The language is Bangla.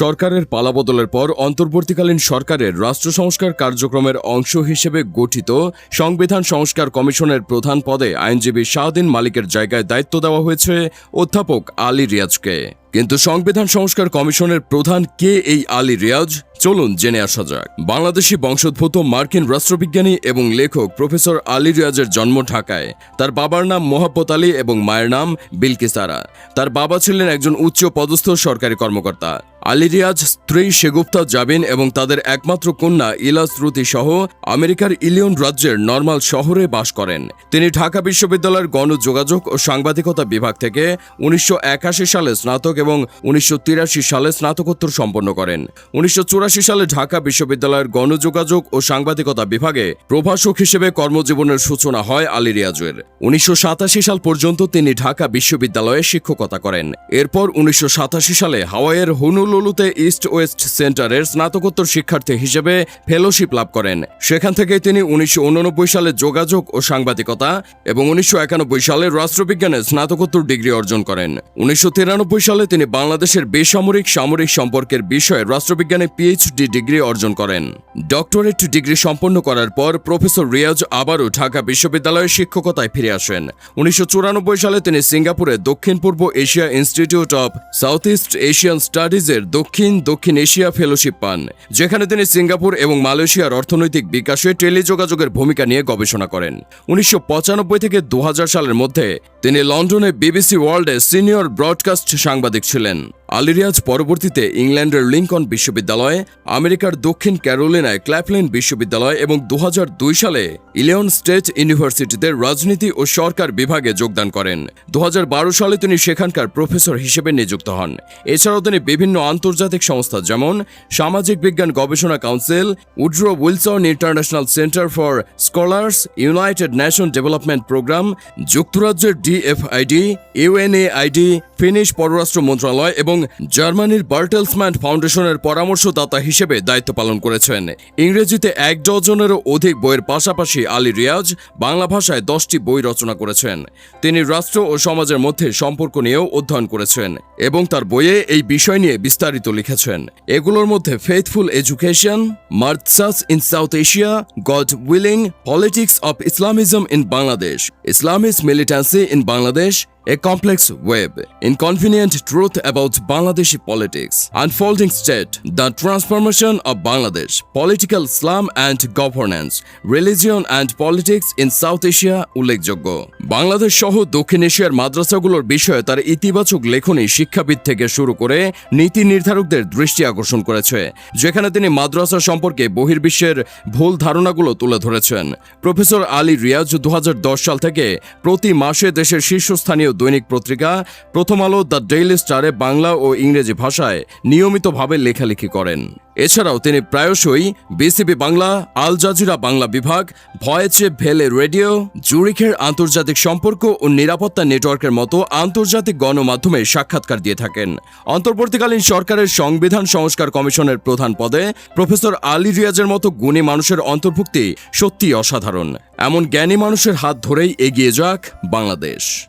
সরকারের পালাবদলের পর অন্তর্বর্তীকালীন সরকারের রাষ্ট্র সংস্কার কার্যক্রমের অংশ হিসেবে গঠিত সংবিধান সংস্কার কমিশনের প্রধান পদে আইনজীবী শাহদিন মালিকের জায়গায় দায়িত্ব দেওয়া হয়েছে অধ্যাপক আলী রিয়াজকে। কিন্তু সংবিধান সংস্কার কমিশনের প্রধান কে এই আলী রিয়াজ? চলুন জেনে আসা যাক। বাংলাদেশি বংশোদ্ভূত মার্কিন রাষ্ট্রবিজ্ঞানী এবং লেখক প্রফেসর আলী রিয়াজের জন্ম ঢাকায়। তার বাবার নাম মোহাব্বত আলী এবং মায়ের নাম বিলকিসারা তার। বাবা ছিলেন একজন উচ্চ পদস্থ সরকারি কর্মকর্তা। আলী রিয়াজ স্ত্রী শেগুপ্তা জাবিন এবং তাদের একমাত্র কন্যা ইলা শ্রুতি সহ আমেরিকার ইলিয়ন রাজ্যের নর্মাল শহরে বাস করেন। তিনি ঢাকা বিশ্ববিদ্যালয়ের গণযোগাযোগ ও সাংবাদিকতা বিভাগ থেকে উনিশশো একাশি সালে স্নাতক এবং উনিশশো তিরাশি সালে স্নাতকোত্তর সম্পন্ন করেন। উনিশশো চুরাশি সালে ঢাকা বিশ্ববিদ্যালয়ের গণযোগাযোগ ও সাংবাদিকতা বিভাগে প্রভাষক হিসেবে কর্মজীবনের সূচনা হয় আলী রিয়াজের। উনিশশো সাল পর্যন্ত তিনি ঢাকা বিশ্ববিদ্যালয়ে শিক্ষকতা করেন। এরপর উনিশশো সাতাশি সালে হাওয়াইয়ের হুনুলুলুতে ইস্ট ওয়েস্ট সেন্টারের স্নাতকোত্তর শিক্ষার্থী হিসেবে ফেলোশিপ লাভ করেন। সেখান থেকে তিনি উনিশশো উননব্বই সালে যোগাযোগ ও সাংবাদিকতা এবং উনিশশো একানব্বই সালে রাষ্ট্রবিজ্ঞানে স্নাতকোত্তর ডিগ্রি অর্জন করেন। উনিশশো তিরানব্বই সালে তিনি বাংলাদেশের বেসামরিক সামরিক সম্পর্কের বিষয়ে রাষ্ট্রবিজ্ঞানে পিএইচডি ডিগ্রি অর্জন করেন। ডক্টরেট ডিগ্রি সম্পন্ন করার পর প্রফেসর রিয়াজ আবারও ঢাকা বিশ্ববিদ্যালয়ে শিক্ষকতায় ফিরে আসেন। উনিশশো চুরানব্বই সালে তিনি সিঙ্গাপুরে দক্ষিণ পূর্ব Asia institute of south east Asian স্টাডিজের দক্ষিণ দক্ষিণ এশিয়া ফেলোশিপ পান, যেখানে তিনি সিঙ্গাপুর এবং মালয়েশিয়ার অর্থনৈতিক বিকাশে টেলিযোগাযোগের ভূমিকা নিয়ে গবেষণা করেন। উনিশশো পঁচানব্বই থেকে দু হাজার সালের মধ্যে তিনি লন্ডনে বিবিসি ওয়ার্ল্ডে সিনিয়র ব্রডকাস্ট সাংবাদিক ছিলেন। আলিরিয়াজ পরবর্তীতে ইংল্যান্ডের লিঙ্কন বিশ্ববিদ্যালয়ে, আমেরিকার দক্ষিণ ক্যারোলিনায় ক্ল্যাপলিন বিশ্ববিদ্যালয় এবং দু হাজার দুই সালে ইলিয়ন স্টেট ইউনিভার্সিটিতে রাজনীতি ও সরকার বিভাগে যোগদান করেন। দু হাজার বারো সালে তিনি সেখানকার প্রফেসর হিসেবে নিযুক্ত হন। এছাড়াও তিনি বিভিন্ন আন্তর্জাতিক সংস্থা যেমন সামাজিক বিজ্ঞান গবেষণা council, Woodrow Wilson international centre for scholars, United Nation development programme, যুক্তরাজ্যের ডিএফআইডি, ইউএনএআইডি ফিনিশ পররাষ্ট্র মন্ত্রণালয় এবং জার্মানির বার্টেলসম্যান ফাউন্ডেশনের পরামর্শদাতা হিসেবে দায়িত্ব পালন করেছেন। ইংরেজিতে এক ডজনেরও অধিক বইয়ের পাশাপাশি আলী রিয়াজ বাংলা ভাষায় দশটি বই রচনা করেছেন। তিনি রাষ্ট্র ও সমাজের মধ্যে সম্পর্ক নিয়েও অধ্যয়ন করেছেন এবং তার বইয়ে এই বিষয় নিয়ে বিস্তারিত লিখেছেন। এগুলোর মধ্যে faithful education মার্কসাস in South Asia God willing politics of Islamism in Bangladesh Islamist militancy in Bangladesh A complex web, inconvenient truth about Bangladeshi politics, unfolding state, the transformation of Bangladesh, political Islam and governance, religion and politics in South Asia উল্লেখযোগ্য বাংলাদেশ সহ দক্ষিণ এশিয়ার মাদ্রাসাগুলোর বিষয়ে তার ইতিবাচক লেখনী শিক্ষাবিদ থেকে শুরু করে নীতি নির্ধারকদের দৃষ্টি আকর্ষণ করেছে যেখানে তিনি মাদ্রাসা সম্পর্কে বহির্বিশ্বের ভুল ধারণাগুলো তুলে ধরেছেন প্রফেসর আলী রিয়াজ দু হাজার দশ সাল থেকে প্রতি মাসে দেশের শীর্ষস্থানীয় দৈনিক পত্রিকা, প্রথম আলো দ্য ডেইলি স্টারে বাংলা ও ইংরেজি ভাষায় নিয়মিতভাবে লেখালেখি করেন। এছাড়াও তিনি প্রায়শই BBC Bangla, Al Jazeera Bangla বিভাগ ভয়েচে ভেলে রেডিও, জুরিখের আন্তর্জাতিক সম্পর্ক ও নিরাপত্তা নেটওয়ার্কের মতো আন্তর্জাতিক গণমাধ্যমে সাক্ষাৎকার দিয়ে থাকেন। অন্তর্বর্তীকালীন সরকারের সংবিধান সংস্কার কমিশনের প্রধান পদে প্রফেসর আলী রিয়াজের মতো গুণী মানুষের অন্তর্ভুক্তি সত্যি অসাধারণ। এমন জ্ঞানী মানুষের হাত ধরেই এগিয়ে যাক বাংলাদেশ।